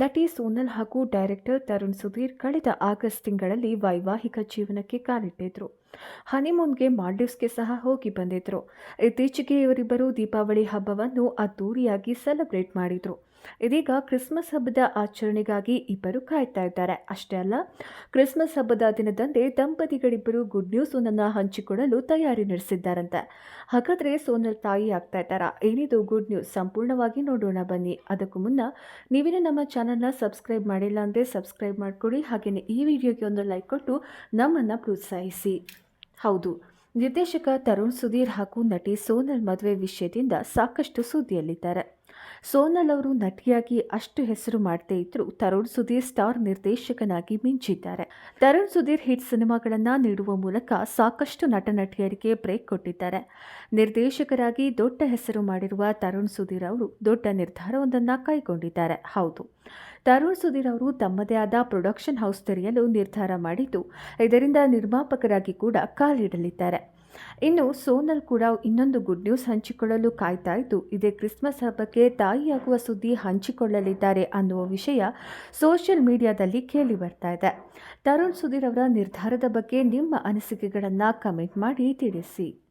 ನಟಿ ಸೋನಲ್ ಹಾಗೂ ಡೈರೆಕ್ಟರ್ ತರುಣ್ ಸುಧೀರ್ ಕಳೆದ ಆಗಸ್ಟ್ ತಿಂಗಳಲ್ಲಿ ವೈವಾಹಿಕ ಜೀವನಕ್ಕೆ ಕಾಲಿಟ್ಟಿದ್ರು. ಹನಿಮೂನ್ಗೆ ಮಾಲ್ಡೀವ್ಸ್ಗೆ ಸಹ ಹೋಗಿ ಬಂದಿದ್ರು. ಇತ್ತೀಚೆಗೆ ಇವರಿಬ್ಬರು ದೀಪಾವಳಿ ಹಬ್ಬವನ್ನು ಅದ್ದೂರಿಯಾಗಿ ಸೆಲೆಬ್ರೇಟ್ ಮಾಡಿದ್ರು. ಇದೀಗ ಕ್ರಿಸ್ಮಸ್ ಹಬ್ಬದ ಆಚರಣೆಗಾಗಿ ಇಬ್ಬರು ಕಾಯ್ತಾ ಇದ್ದಾರೆ. ಅಷ್ಟೇ ಅಲ್ಲ, ಕ್ರಿಸ್ಮಸ್ ಹಬ್ಬದ ದಿನದಂದೇ ದಂಪತಿಗಳಿಬ್ಬರು ಗುಡ್ ನ್ಯೂಸ್ ಒಂದನ್ನು ಹಂಚಿಕೊಳ್ಳಲು ತಯಾರಿ ನಡೆಸಿದ್ದಾರಂತೆ. ಹಾಗಾದರೆ ಸೋನಲ್ ತಾಯಿ ಆಗ್ತಾ ಇದ್ದಾರ? ಏನಿದು ಗುಡ್ ನ್ಯೂಸ್? ಸಂಪೂರ್ಣವಾಗಿ ನೋಡೋಣ ಬನ್ನಿ. ಅದಕ್ಕೂ ಮುನ್ನ ನೀವಿನ ನಮ್ಮ ಚಾನಲ್ನ ಸಬ್ಸ್ಕ್ರೈಬ್ ಮಾಡಿಲ್ಲ ಅಂದರೆ ಸಬ್ಸ್ಕ್ರೈಬ್ ಮಾಡಿಕೊಡಿ ಹಾಗೆಯೇ ಈ ವಿಡಿಯೋಗೆ ಒಂದು ಲೈಕ್ ಕೊಟ್ಟು ನಮ್ಮನ್ನು ಪ್ರೋತ್ಸಾಹಿಸಿ. ಹೌದು. ನಿರ್ದೇಶಕ ತರುಣ್ ಸುಧೀರ್ ಹಾಗೂ ನಟಿ ಸೋನಲ್ ಮದುವೆ ವಿಷಯದಿಂದ ಸಾಕಷ್ಟು ಸುದ್ದಿಯಲ್ಲಿದ್ದಾರೆ. ಸೋನಲ್ ಅವರು ನಟಿಯಾಗಿ ಅಷ್ಟು ಹೆಸರು ಮಾಡದೇ ಇದ್ದರೂ ತರುಣ್ ಸುಧೀರ್ ಸ್ಟಾರ್ ನಿರ್ದೇಶಕನಾಗಿ ಮಿಂಚಿದ್ದಾರೆ. ತರುಣ್ ಸುಧೀರ್ ಹಿಟ್ ಸಿನಿಮಾಗಳನ್ನು ನೀಡುವ ಮೂಲಕ ಸಾಕಷ್ಟು ನಟ ನಟಿಯರಿಗೆ ಬ್ರೇಕ್ ಕೊಟ್ಟಿದ್ದಾರೆ. ನಿರ್ದೇಶಕರಾಗಿ ದೊಡ್ಡ ಹೆಸರು ಮಾಡಿರುವ ತರುಣ್ ಸುಧೀರ್ ಅವರು ದೊಡ್ಡ ನಿರ್ಧಾರವೊಂದನ್ನು ಕೈಗೊಂಡಿದ್ದಾರೆ. ಹೌದು, ತರುಣ್ ಸುಧೀರ್ ಅವರು ತಮ್ಮದೇ ಆದ ಪ್ರೊಡಕ್ಷನ್ ಹೌಸ್ ತೆರೆಯಲು ನಿರ್ಧಾರ ಮಾಡಿದ್ದು, ಇದರಿಂದ ನಿರ್ಮಾಪಕರಾಗಿ ಕೂಡ ಕಾಲಿಡಲಿದ್ದಾರೆ. ಇನ್ನು ಸೋನಲ್ ಕೂಡ ಇನ್ನೊಂದು ಗುಡ್ ನ್ಯೂಸ್ ಹಂಚಿಕೊಳ್ಳಲು ಕಾಯ್ತಾ ಇದ್ದು, ಇದೇ ಕ್ರಿಸ್ಮಸ್ ಹಬ್ಬಕ್ಕೆ ತಾಯಿಯಾಗುವ ಸುದ್ದಿ ಹಂಚಿಕೊಳ್ಳಲಿದ್ದಾರೆ ಅನ್ನುವ ವಿಷಯ ಸೋಷಿಯಲ್ ಮೀಡಿಯಾದಲ್ಲಿ ಕೇಳಿ ಬರ್ತಾ ಇದೆ. ತರುಣ್ ಸುಧೀರ್ ಅವರ ನಿರ್ಧಾರದ ಬಗ್ಗೆ ನಿಮ್ಮ ಅನಿಸಿಕೆಗಳನ್ನು ಕಮೆಂಟ್ ಮಾಡಿ ತಿಳಿಸಿ.